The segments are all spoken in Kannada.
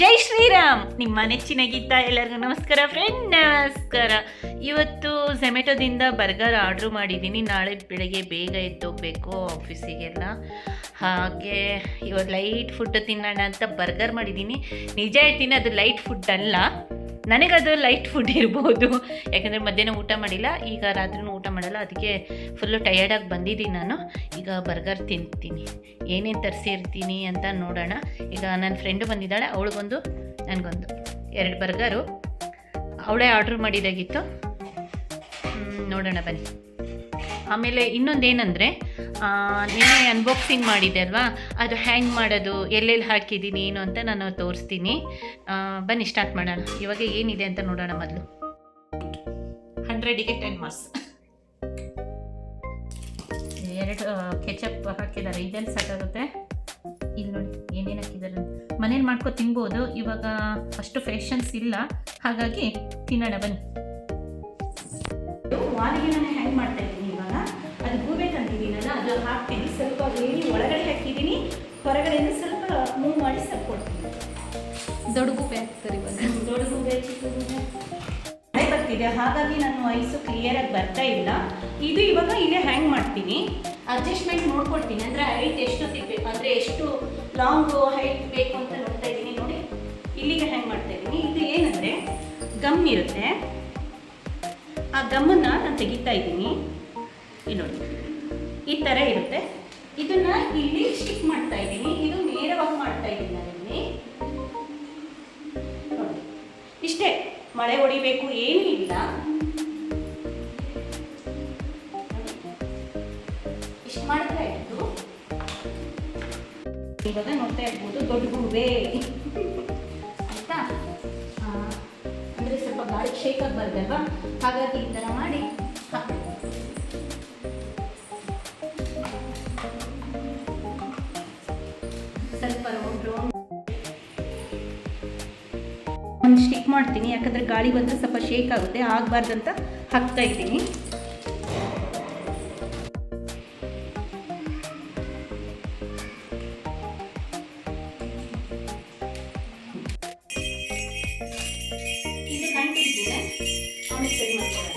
ಜೈ ಶ್ರೀರಾಮ್. ನಿಮ್ಮ ನೆಚ್ಚಿನ ಗೀತ ಎಲ್ಲರಿಗೂ ನಮಸ್ಕಾರ ಫ್ರೆಂಡ್ ನಮಸ್ಕಾರ. ಇವತ್ತು ಝೊಮ್ಯಾಟೊದಿಂದ ಬರ್ಗರ್ ಆರ್ಡ್ರ್ ಮಾಡಿದ್ದೀನಿ. ನಾಳೆ ಬೆಳಗ್ಗೆ ಬೇಗ ಎದ್ದೋಗ್ಬೇಕು ಆಫೀಸಿಗೆಲ್ಲ ಹಾಗೆ ಇವಾಗ ಲೈಟ್ ಫುಡ್ ತಿನ್ನೋಣ ಅಂತ ಬರ್ಗರ್ ಮಾಡಿದ್ದೀನಿ. ನಿಜ ಹೇಳ್ತೀನಿ, ಅದು ಲೈಟ್ ಫುಡ್ ಅಲ್ಲ. ನನಗದು ಲೈಟ್ ಫುಡ್ ಇರ್ಬೋದು. ಯಾಕಂದರೆ ಮಧ್ಯಾಹ್ನ ಊಟ ಮಾಡಿಲ್ಲ, ಈಗ ರಾತ್ರಿ ಊಟ ಮಾಡಲ್ಲ, ಅದಕ್ಕೆ ಫುಲ್ಲು ಟಯರ್ಡಾಗಿ ಬಂದಿದ್ದೀನಿ ನಾನು. ಈಗ ಬರ್ಗರ್ ತಿಂತೀನಿ. ಏನೇನು ತರಿಸಿರ್ತೀನಿ ಅಂತ ನೋಡೋಣ. ಈಗ ನನ್ನ ಫ್ರೆಂಡು ಬಂದಿದ್ದಾಳೆ, ಅವಳಿಗೊಂದು, ನನಗೊಂದು, ಎರಡು ಬರ್ಗರು ಅವಳೇ ಆರ್ಡ್ರ್ ಮಾಡಿದಾಗಿತ್ತು. ನೋಡೋಣ ಬನ್ನಿ. ಆಮೇಲೆ ಇನ್ನೊಂದೇನೆಂದರೆ ನಿನ್ನೆ ಅನ್ಬಾಕ್ಸಿಂಗ್ ಮಾಡಿದೆ ಅಲ್ವಾ? ಅದು ಹ್ಯಾಂಗ್ ಮಾಡೋದು, ಎಲ್ಲೆಲ್ಲಿ ಹಾಕಿದ್ದೀನಿ, ಏನು ಅಂತ ನಾನು ತೋರಿಸ್ತೀನಿ. ಬನ್ನಿ ಸ್ಟಾರ್ಟ್ ಮಾಡೋಣ. ಇವಾಗ ಏನಿದೆ ಅಂತ ನೋಡೋಣ ಮೊದಲು. ಹಂಡ್ರೆಡಿಗೆ ಟೆನ್ ಮಾರ್ಕ್ಸ್ ಎರಡು ಕೆಚಪ್ ಹಾಕಿದ್ದಾರೆ. ಇದೆಲ್ಲ ಸಾಕಾಗುತ್ತೆ ಇಲ್ಲಿ ನೋಡಿ, ಏನೇನು ಹಾಕಿದ್ದಾರೆ. ಮನೇಲಿ ಮಾಡ್ಕೊ ತಿನ್ಬೋದು. ಇವಾಗ ಅಷ್ಟು ಫ್ಯಾಷನ್ಸ್ ಇಲ್ಲ. ಹಾಗಾಗಿ ತಿನ್ನೋಣ, ಬನ್ನಿ. ವಾರಿಗೆ ನಾನು ಹ್ಯಾಂಗ್ ಮಾಡ್ತಾ ಇದ್ದೀನಿ ಇವಾಗ. ಅದು ಗೂಬೆ ನಾನು ಅದು ಹಾಕ್ತೀನಿ. ಸ್ವಲ್ಪ ಏನಿ ಒಳಗಡೆ ಹಾಕಿದ್ದೀನಿ. ಹೊರಗಡೆಯಿಂದ ಸ್ವಲ್ಪ ಮೂವ್ ಮಾಡಿ ಸಲ್ಕೊಡ್ತೀನಿ. ದೊಡ್ಡ ಗೂಬೆ ಹಾಕ್ತಾರೆ ಇವಾಗ. ದೊಡ್ಡ ಗೂಬೆ ಚಿಕ್ಕ ಗೂಬೆ ಮಳೆ ಬರ್ತಿದೆ. ಹಾಗಾಗಿ ನಾನು ಐಸು ಕ್ಲಿಯರಾಗಿ ಬರ್ತಾ ಇಲ್ಲ. ಇದು ಇವಾಗ ಇಲ್ಲೇ ಹ್ಯಾಂಗ್ ಮಾಡ್ತೀನಿ. ಅಡ್ಜಸ್ಟ್ಮೆಂಟ್ ನೋಡ್ಕೊಳ್ತೀನಿ ಅಂದರೆ ಹೈಟ್ ಎಷ್ಟು ಸಿಗಬೇಕು. ಅಂದರೆ ಎಷ್ಟು ಲಾಂಗ್ ಹೈಟ್ ಬೇಕು ಅಂತ ನೋಡ್ತಾ ಇದ್ದೀನಿ. ನೋಡಿ ಇಲ್ಲಿಗೆ ಹ್ಯಾಂಗ್ ಮಾಡ್ತಾ ಇದ್ದೀನಿ. ಇದು ಏನಂದ್ರೆ ಗಮ್ ಇರುತ್ತೆ. ಆ ಗಮ್ಮನ್ನ ನಾನು ತೆಗಿತಾ ಇದ್ದೀನಿ. ಇಲ್ಲಿ ಈ ಥರ ಇರುತ್ತೆ. ಇದನ್ನ ಇಲ್ಲಿ ಸ್ಟಿಕ್ ಮಾಡ್ತಾ ಇದ್ದೀನಿ. ಇದು ನೇರವಾಗಿ ಮಾಡ್ತಾ ಇದ್ದೀನಿ ನೋಡಿ. ಇಷ್ಟೇ. ಮಳೆ ಹೊಡಿಬೇಕು ಏನೂ ಇಲ್ಲ. ಇಷ್ಟು ಮಾಡ್ತಾ ಇದ್ದು ಇವಾಗ ನೋಡ್ತಾ ಇರ್ಬೋದು ದೊಡ್ಡ ಗೂಬೆ ಆಯ್ತಾ? ಅಂದ್ರೆ ಸ್ವಲ್ಪ ಗಾಳಿ ಶೇಕ್ ಆಗಬಾರ್ದಲ್ವಾ ಹಾಗಾಗಿ ಈ ಥರ ಮಾಡಿ ಹಾಕ್ಬೇಕು. ಸ್ವಲ್ಪ ರೌಂಡ್ ಒಂದು ಸ್ಟಿಕ್ ಮಾಡ್ತೀನಿ, ಯಾಕಂದರೆ ಗಾಳಿ ಬಂದರೆ ಸ್ವಲ್ಪ ಶೇಕ್ ಆಗುತ್ತೆ, ಆಗಬಾರ್ದಂತ ಹಾಕ್ತಾ ಇದ್ದೀನಿ. ಇದು ಕಂಟಿದ್ದಿದೆ ಆಮೇಲೆ ಸರಿ ಮಾಡ್ಕೊಳ್ಳೋಣ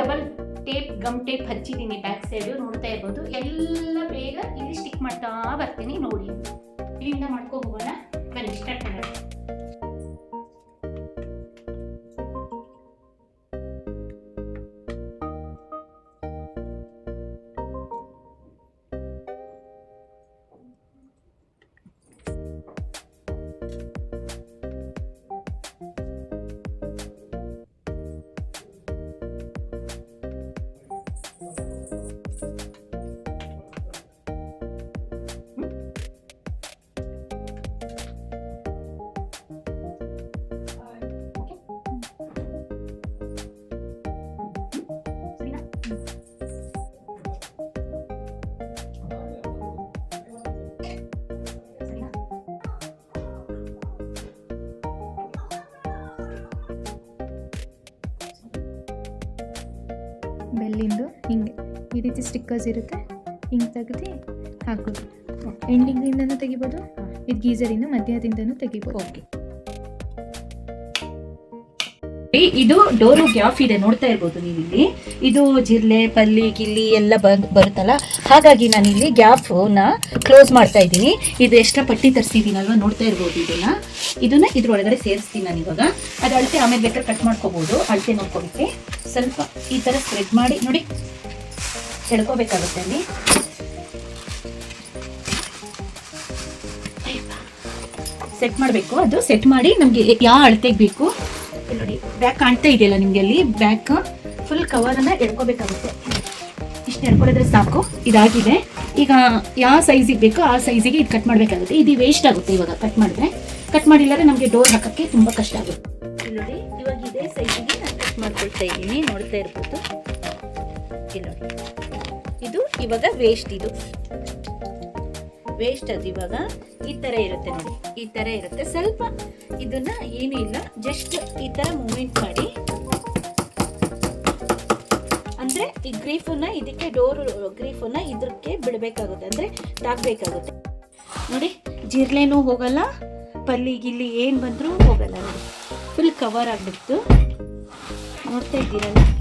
ಡಬಲ್ ಟೇಪ್ ಗಮ್ ಟೇಪ್ ಹಚ್ಚಿದ್ದೀನಿ ಬ್ಯಾಕ್ ಸೈಡು ನೋಡ್ತಾ ಇರ್ಬೋದು. ಎಲ್ಲ ಬೇಗ ಇಲ್ಲಿ ಸ್ಟಿಕ್ ಮಾಡ್ತಾ ಬರ್ತೀನಿ ನೋಡಿ. ಇಲ್ಲಿಂದ ಮಾಡ್ಕೊ ಹೋಗೋಣ. ಬನ್ನಿ ಸ್ಟಾರ್ಟ್ ಬೆಲ್ಲಿಂದು ಹಿಂಗೆ ಈ ರೀತಿ ಸ್ಟಿಕ್ಕರ್ಸ್ ಇರುತ್ತೆ ಹಿಂಗೆ ತೆಗೆದು ಹಾಕೋದು. ಎಂಡಿಂಗಿಂದನೂ ತೆಗಿಬೋದು ಇದು ಗೀಸರಿಂದ ಮಧ್ಯದಿಂದನೂ ತೆಗಿಬೋದು. ಓಕೆ ಇದು ಡೋರು ಗ್ಯಾಫ್ ಇದೆ, ನೋಡ್ತಾ ಇರ್ಬೋದು ನೀವು ಇಲ್ಲಿ ಇದು ಜಿರ್ಲೆ ಪಲ್ಲಿ, ಗಿಲ್ಲಿ ಎಲ್ಲ ಬಂದ್ ಬರುತ್ತಲ್ಲ? ಹಾಗಾಗಿ ನಾನು ಇಲ್ಲಿ ಗ್ಯಾಫ್ನ ಕ್ಲೋಸ್ ಮಾಡ್ತಾ ಇದ್ದೀನಿ. ಇದು ಎಕ್ಸ್ಟ್ರಾ ಪಟ್ಟಿ ತರಿಸಿದ್ದೀನಲ್ವ? ನೋಡ್ತಾ ಇರ್ಬೋದು ಇದನ್ನ. ಇದನ್ನ ಇದ್ರೊಳಗಡೆ ಸೇರಿಸ್ತೀನಿ ನಾನು ಇವಾಗ. ಅದು ಅಳತೆ ಆಮೇಲೆ ಬೇಕಾದ್ರೆ ಕಟ್ ಮಾಡ್ಕೋಬಹುದು ಅಳತೆ ನೋಡ್ಕೊಬಿಟ್ಟು ಸ್ವಲ್ಪ ಈ ತರ ಸ್ಪ್ರೆಡ್ ಮಾಡಿ, ನೋಡಿ. ಎಳ್ಕೋಬೇಕಾಗುತ್ತೆ ಅಲ್ಲಿ. ಸೆಟ್ ಮಾಡಬೇಕು. ಅದು ಸೆಟ್ ಮಾಡಿ ನಮಗೆ ಯಾವ ಅಳತೆಗೆ ಬೇಕು? ನೋಡಿ. ಬ್ಯಾಕ್ ಕಾಣ್ತಾ ಇದೆಯಲ್ಲ ನಿಮ್ಗೆ ಅಲ್ಲಿ ಬ್ಯಾಕ್ ಫುಲ್ ಕವರನ್ನು ಎಳ್ಕೋಬೇಕಾಗುತ್ತೆ ಇಷ್ಟು ಎಳ್ಕೊಳ್ಳಿದ್ರೆ ಸಾಕು. ಇದಾಗಿದೆ. ಈಗ ಯಾವ ಸೈಜಿಗೆ ಬೇಕೋ ಆ ಸೈಜಿಗೆ ಇದು ಕಟ್ ಮಾಡಬೇಕಾಗುತ್ತೆ. ಇದು ವೇಸ್ಟ್ ಆಗುತ್ತೆ ಇವಾಗ ಕಟ್ ಮಾಡಿದ್ರೆ. ಕಟ್ ಮಾಡಿಲ್ಲಾದ್ರೆ ನಮಗೆ ಡೋರ್ ಹಾಕಕ್ಕೆ ತುಂಬ ಕಷ್ಟ ಆಗುತ್ತೆ. ನೋಡಿ, ಇವಾಗ ಇದೇ ಸೈಜಿಗೆ ನಾನು ಕಟ್ ಮಾಡ್ಕೊಳ್ತಾ ಇದ್ದೀನಿ. ನೋಡ್ತಾ ಇರ್ಬೋದು. ಇದು ಇವಾಗ ವೇಸ್ಟ್ ಇದು. ವೇಸ್ಟ್ ಅದು ಇವಾಗ ಈ ಥರ ಇರುತ್ತೆ ನೋಡಿ. ಈ ಥರ ಇರುತ್ತೆ. ಸ್ವಲ್ಪ ಇದನ್ನ ಏನೂ ಇಲ್ಲ ಜಸ್ಟ್ ಈ ಥರ ಮೂಮೆಂಟ್ ಮಾಡಿ. ಅಂದ್ರೆ ಈ ಗ್ರೀಫನ್ನು ಇದಕ್ಕೆ ಡೋರ್ ಗ್ರೀಫನ್ನು ಇದಕ್ಕೆ ಬಿಡಬೇಕಾಗುತ್ತೆ. ಅಂದ್ರೆ ತಾಕಬೇಕಾಗುತ್ತೆ. ನೋಡಿ ಜಿರ್ಲೆನೂ ಹೋಗಲ್ಲ, ಪಲ್ಲಿ ಗಿಲ್ಲಿ ಏನು ಬಂದರೂ ಹೋಗಲ್ಲ ನೋಡಿ. ಫುಲ್ ಕವರ್ ಆಗಿಬಿಡ್ತು. ನೋಡ್ತಾ ಇದ್ದೀರಲ್ಲ?